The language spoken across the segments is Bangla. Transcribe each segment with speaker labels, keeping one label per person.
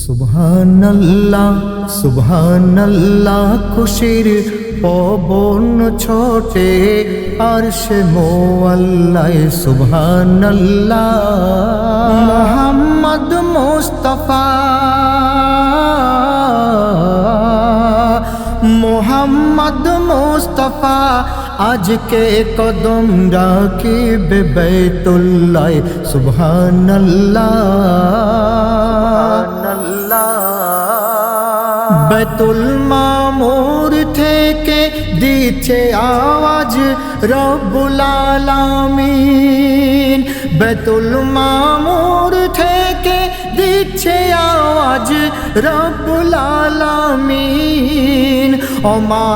Speaker 1: সুবহানাল্লাহ সুবহানাল্লাহ, খুশির পবন ছোটে আর সে মোয়াল্লাহ সুবহানাল্লাহ। মোহাম্মদ মুস্তাফা মোহাম্মদ মুস্তাফা, আজকে কদম রাখিবে বেতুল্লাহ সুবহানাল্লাহ। بیت المامور تھے کے دیچے آواز رب العالمین۔ بیت المامور تھے کے دیچے آواز رب العالمین۔ اما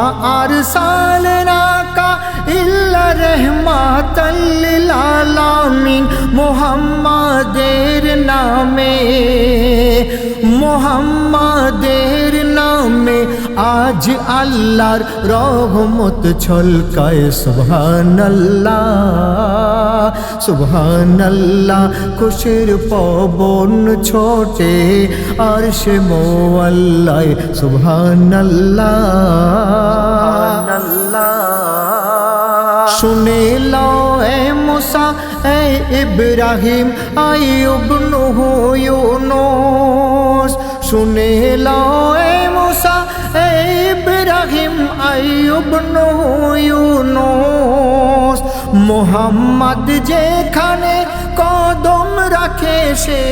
Speaker 1: ارسالنا کا اللہ رحمت للعالمین۔ محمد دیر نامے، محمد دیر আজ আল্লাহর রহমত ছলকায় সুবহানাল্লাহ সুবহানাল্লাহ খুশির পবন ছোটে আর সে মোয়াল্লায় সুবহানাল্লাহ। শুনে লও এ মুসা এ ইব্রাহিম আইয়ুব নুহ ইউনুস। শুনে লও এ মুসা ইব্রাহিম আইয়ুব ইউনুস মোহাম্মদ যেখানে কদম রাখে সে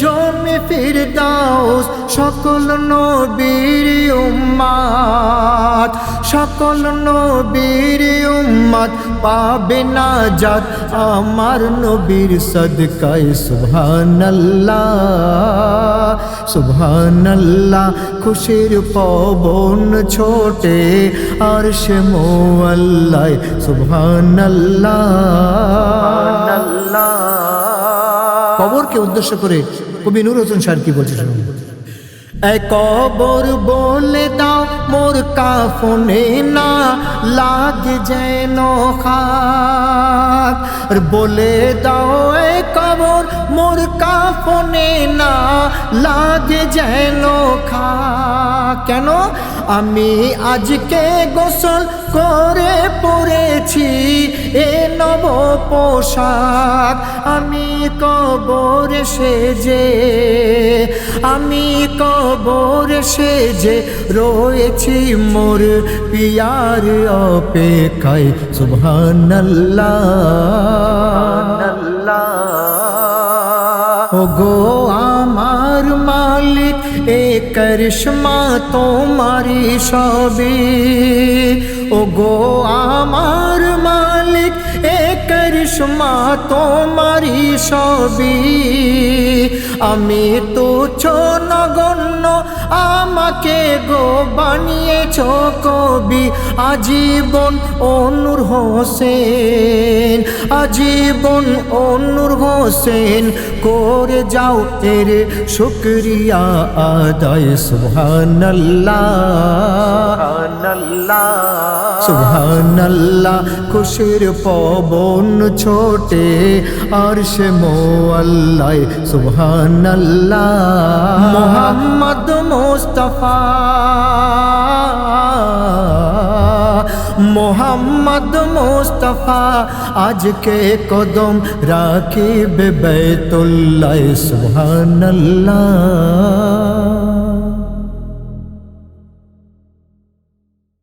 Speaker 1: জমি ফিরদাউস সকল নবীর উম্মাত সকল নবীর উম্মাত পাবে না জাত আমার নবীর সদকায় সুবহানাল্লাহ সুবহানাল্লাহ। খুশির পবন ছোটে আর সে মোয়াল্লাহ সুবহানাল্লাহ। কবরকে উদ্দেশ্য করে কবি নুর হোসেন স্যার কি বলছে শুনুন। কবর বলে দাও, মোর কাফনে না লাগ যেন খাক। বলে দাও, এ কবর মোর কাফনে না লাগ যেন খাক। কেন? আমি আজকে গোসল করে পড়েছি, এ নব পোশাক। আমি কবর সেজে, আমি কবর সেজে রয়েছি মোর পিয়ার অপেক্ষায়। সুবহানাল্লাহ। ও গো আমার মালিক, এ করিশ্মা তোমারি সবে ও গো আমার করিশ্মা তোমারি সবই। আমি তো ছো নগণ্য আমাকে গো বানিয়েছ কবি আজীবন অনুর হোসেন আজীবন অনুর হোসেন করে যাও এর শুক্রিয়া আদায় সুবহানাল্লাহ। সুবহানাল্লাহ। খুশির পবন ছোটে আর সে মোয়াল্লাহ সুবহানাল্লাহ মোহাম্মদ মুস্তাফা মোহাম্মদ মুস্তাফা আজকে কদম রাখিবে বেতুল্লাহ সুবহানাল্লাহ